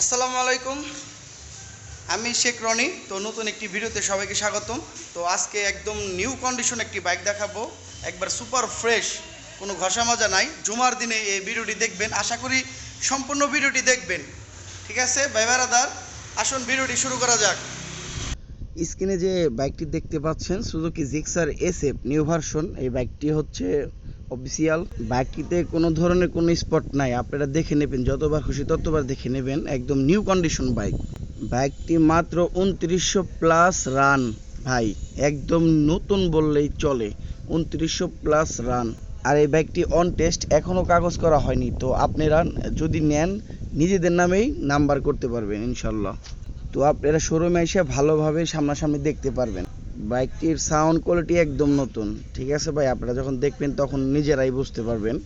আসসালামু আলাইকুম। আমি শেখ রনি, তো নতুন একটি ভিডিওতে সবাইকে স্বাগতম। তো আজকে একদম নিউ কন্ডিশন একটি বাইক দেখাবো। একবার সুপার ফ্রেশ, কোনো ঘষা মাজা নাই। জুমার দিনে এই ভিডিওটি দেখবেন। আশা করি সম্পূর্ণ ভিডিওটি দেখবেন। ঠিক আছে? ভাই বেড়াদার আসুন ভিডিওটি শুরু করা যাক। স্ক্রিনে যে বাইকটি দেখতে পাচ্ছেন Suzuki Gixxer S F new version এই বাইকটি হচ্ছে অফিসিয়াল বাইকটিতে কোনো ধরনের কোনো স্পট নাই। আপনারা দেখে নেবেন, যতবার খুশি ততবার দেখে নেবেন। একদম নিউ কন্ডিশন বাইক বাইকটি মাত্র উনত্রিশশো প্লাস রান ভাই। একদম নতুন বললেই চলে, উনত্রিশশো প্লাস রান আর এই বাইকটি অন টেস্ট এখনও কাগজ করা হয়নি। তো আপনারা যদি নেন, নিজেদের নামেই নাম্বার করতে পারবেন, ইনশাল্লাহ। তো আপনারা শোরুমে এসে ভালোভাবে সামনাসামনি দেখতে পারবেন। বাইকটির সাউন্ড কোয়ালিটি একদম নতুন ঠিক আছে ভাই? আপনারা যখন দেখবেন তখন নিজেরাই বুঝতে পারবেন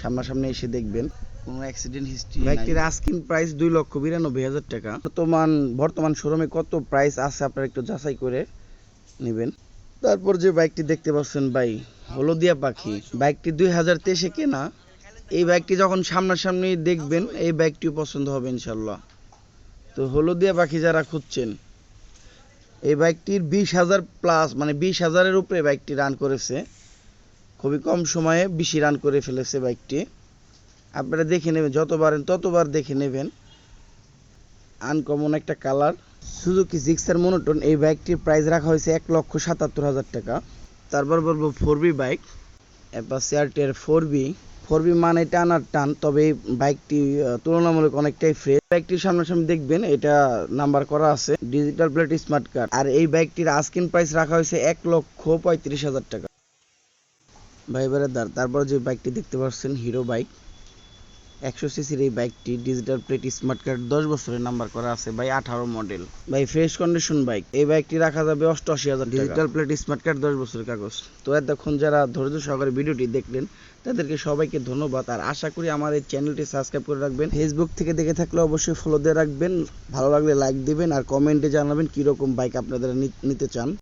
সামনাসামনি এসে দেখবেন। কোনো অ্যাক্সিডেন্ট হিস্ট্রি বাইকটির আস্কিং প্রাইস দুই লক্ষ বিরানব্বই হাজার টাকা। বর্তমান বর্তমান শোরুমে কত প্রাইস আছে আপনারা একটু যাচাই করে নেবেন। তারপর যে বাইকটি দেখতে পাচ্ছেন ভাই হলদিয়া পাখি। বাইকটি দুই হাজার তেইশে কেনা। এই বাইকটি যখন সামনাসামনি দেখবেন এই বাইকটিও পছন্দ হবে ইনশাল্লাহ। তো হলদিয়া পাখি যারা খুঁজছেন এই বাইকটির বিশ হাজার প্লাস মানে বিশ হাজারের উপরে বাইকটি রান করেছে। খুবই কম সময়ে বেশি রান করে ফেলেছে বাইকটি। আপনারা দেখে নেবেন যতবার ততবার দেখে নেবেন। আনকমন একটা কালার সুজুকি জিক্সার মনোটন এই বাইকটির প্রাইস রাখা হয়েছে এক লক্ষ সাতাত্তর হাজার টাকা। তারপর বলব four B bike Apache RTR four B four B মানে আনার টান, তবে এই বাইকটি তুলনামূলক অনেকটাই ফ্রেশ বাইকটির সামনাসামনি দেখবেন, এটা নাম্বার করা আছে ডিজিটাল প্লেট স্মার্ট কার্ড আর এই বাইকটির আস্কিন প্রাইস রাখা হয়েছে এক লক্ষ পঁয়ত্রিশ হাজার টাকা। ভাইবারের দ্বার তারপর যে বাইকটি দেখতে পাচ্ছেন হিরো বাইক একশো সিসির এই বাইকটি ডিজিটাল প্লেট স্মার্ট কার্ড দশ বছরের নাম্বার করা আছে ভাই আঠারো মডেল। ভাই ফ্রেশ কন্ডিশন বাইক। এই বাইকটি রাখা যাবে অষ্টআশি হাজার ডিজিটাল প্লেট স্মার্ট কার্ড দশ বছরের কাগজ। তো এতক্ষণ যারা ধৈর্য সহকারে ভিডিওটি দেখলেন তাদেরকে সবাইকে ধন্যবাদ। আর আশা করি আমার এই চ্যানেলটি সাবস্ক্রাইব করে রাখবেন। ফেসবুক থেকে দেখে থাকলে অবশ্যই ফলো দিয়ে রাখবেন। ভালো লাগলে লাইক দিবেন আর কমেন্টে জানাবেন কীরকম বাইক আপনারা নি- নিতে চান।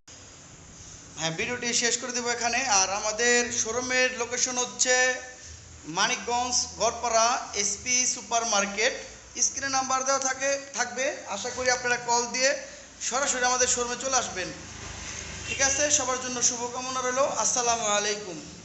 হ্যাঁ ভিডিওটি শেষ করে দেবো এখানে। আর আমাদের শোরুমের লোকেশন হচ্ছে Manikganj, Garpara, SP super market স্ক্রিনে নাম্বার দেওয়া থাকে, থাকবে। আশা করি আপনারা কল দিয়ে সরাসরি আমাদের শোরুমে চলে আসবেন। ঠিক আছে, সবার জন্য শুভকামনা রইল। আসসালামু আলাইকুম।